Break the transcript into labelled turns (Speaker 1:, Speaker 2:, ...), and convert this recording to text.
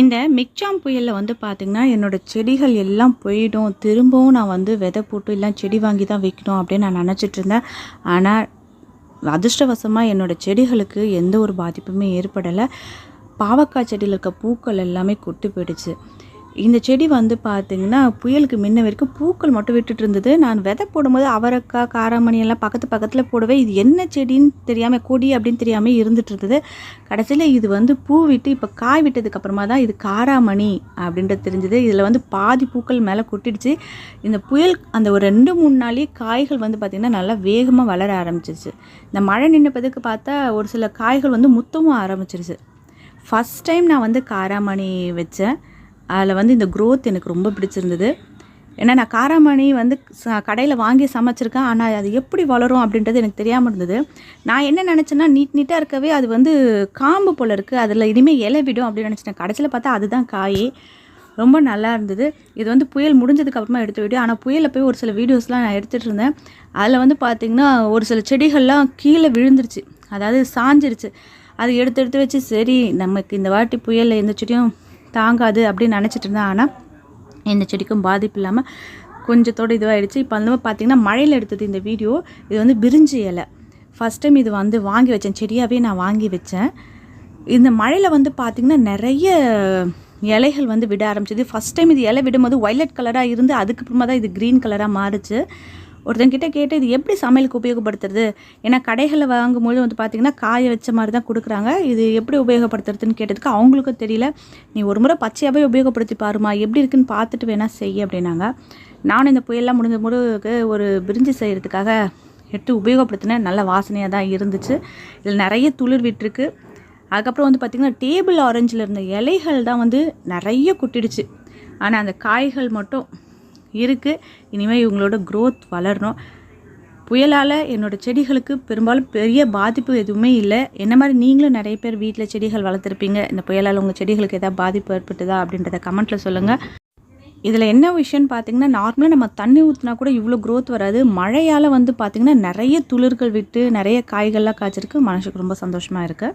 Speaker 1: இந்த மிக்ஜாம் புயலில் வந்து பார்த்திங்கன்னா என்னோடய செடிகள் எல்லாம் போயிடும். திரும்பவும் நான் வந்து விதை போட்டு எல்லாம் செடி வாங்கி தான் வைக்கணும் அப்படின்னு நான் நினச்சிட்டு இருந்தேன். ஆனால் அதிர்ஷ்டவசமாக என்னோடய செடிகளுக்கு எந்த ஒரு பாதிப்புமே ஏற்படலை. பாவக்காய் செடியில் இருக்க பூக்கள் எல்லாமே கொட்டு போயிடுச்சு. இந்த செடி வந்து பார்த்திங்கன்னா புயலுக்கு முன்ன வரைக்கும் பூக்கள் மட்டும் விட்டுட்டு இருந்தது. நான் விதை போடும்போது அவரைக்காய் காராமணி எல்லாம் பக்கத்து பக்கத்தில் போடவே இது என்ன செடின்னு தெரியாமல் கொடி அப்படின்னு தெரியாமல் இருந்துட்டு இருந்தது. கடைசியில் இது வந்து பூ விட்டு இப்போ காய் விட்டதுக்கப்புறமா தான் இது காராமணி அப்படின்றது தெரிஞ்சது. இதில் வந்து பாதி பூக்கள் மேலே கொட்டிடுச்சு. இந்த புயல் அந்த ஒரு ரெண்டு மூணு நாளே காய்கள் வந்து பார்த்திங்கன்னா நல்லா வேகமாக வளர ஆரம்பிச்சிருச்சு. இந்த மழை நின்னப்பதுக்கு பார்த்தா ஒரு சில காய்கள் வந்து முத்தமும் ஆரம்பிச்சிருச்சு. ஃபஸ்ட் டைம் நான் வந்து காராமணி வச்சேன். அதில் வந்து இந்த க்ரோத் எனக்கு ரொம்ப பிடிச்சிருந்தது. ஏன்னா நான் காராமணி வந்து ச கடையில் வாங்கி சமைச்சிருக்கேன். ஆனால் அது எப்படி வளரும் அப்படின்றது எனக்கு தெரியாமல் இருந்தது. நான் என்ன நினச்சேன்னா நீட் நீட்டாக இருக்கவே அது வந்து காம்பு போல் இருக்குது அதில் இனிமேல் இலை விடும் அப்படின்னு நினச்சிட்டேன். கடைசியில் பார்த்தா அதுதான் காய். ரொம்ப நல்லா இருந்தது. இது வந்து புயல் முடிஞ்சதுக்கு அப்புறமா எடுத்த வீடியோ ஆனால் புயலில் போய் ஒரு சில வீடியோஸ்லாம் நான் எடுத்துகிட்டு இருந்தேன். அதில் வந்து பார்த்திங்கன்னா ஒரு சில செடிகள்லாம் கீழே விழுந்துருச்சு. அதாவது சாஞ்சிருச்சு. அது எடுத்து எடுத்து வச்சு சரி நமக்கு இந்த வாட்டி புயலில் எந்த செடியும் தாங்காது அப்படின்னு நினச்சிட்டு இருந்தேன். ஆனால் எந்த செடிக்கும் பாதிப்பு இல்லாமல் கொஞ்சத்தோடு இதுவாகிடுச்சு இப்போ அந்த மாதிரி பார்த்தீங்கன்னா மழையில் எடுத்தது இந்த வீடியோ இது வந்து பிரிஞ்சு இலை. ஃபஸ்ட் டைம் இது வந்து வாங்கி வச்சேன். செடியாகவே நான் வாங்கி வச்சேன். இந்த மழையில் வந்து பார்த்திங்கன்னா நிறைய இலைகள் வந்து விட ஆரம்பிச்சது. ஃபஸ்ட் டைம் இது இலை விடும்போது ஒய்லட் கலராக இருந்து அதுக்கப்புறமா தான் இது க்ரீன் கலராக மாறுச்சு. ஒருத்தங்கிட்ட கேட்டு இது எப்படி சமையலுக்கு உபயோகப்படுத்துறது? ஏன்னா கடைகளில் வாங்கும்போது வந்து பார்த்திங்கன்னா காய வச்ச மாதிரி தான் கொடுக்குறாங்க. இது எப்படி உபயோகப்படுத்துறதுன்னு கேட்டதுக்கு அவங்களுக்கும் தெரியல. நீ ஒரு முறை பச்சையாகவே உபயோகப்படுத்தி பாருமா எப்படி இருக்குன்னு பார்த்துட்டு வேணால் செய் அப்படின்னாங்க. நானும் இந்த புயல்லாம் முடிஞ்ச முறைக்கு ஒரு பிரிஞ்சு செய்கிறதுக்காக எடுத்து உபயோகப்படுத்தினேன். நல்ல வாசனையாக தான் இருந்துச்சு. இதில் நிறைய துளிர் விட்டுருக்கு. அதுக்கப்புறம் வந்து பார்த்திங்கன்னா டேபிள் ஆரஞ்சில் இருந்த இலைகள் தான் வந்து நிறைய கொட்டிடுச்சு. ஆனால் அந்த காய்கள் மட்டும் இருக்குது இனிமேல் இவங்களோட க்ரோத் வளரணும். புயலால் என்னோடய செடிகளுக்கு பெரும்பாலும் பெரிய பாதிப்பு எதுவுமே இல்லை. என்ன மாதிரி நீங்களும் நிறைய பேர் வீட்டில் செடிகள் வளர்த்துருப்பீங்க. இந்த புயலால் உங்கள் செடிகளுக்கு எதாவது பாதிப்பு ஏற்பட்டுதா அப்படின்றத கமெண்ட்டில் சொல்லுங்கள் இதில் என்ன விஷயம்னு பார்த்தீங்கன்னா நார்மலாக நம்ம தண்ணி ஊற்றினா கூட இவ்வளோ க்ரோத் வராது. மழையால் வந்து பார்த்திங்கன்னா நிறைய துளிர்கள் விட்டு நிறைய காய்கள்லாம் காய்ச்சிருக்கு. மனசுக்கு ரொம்ப சந்தோஷமாக இருக்குது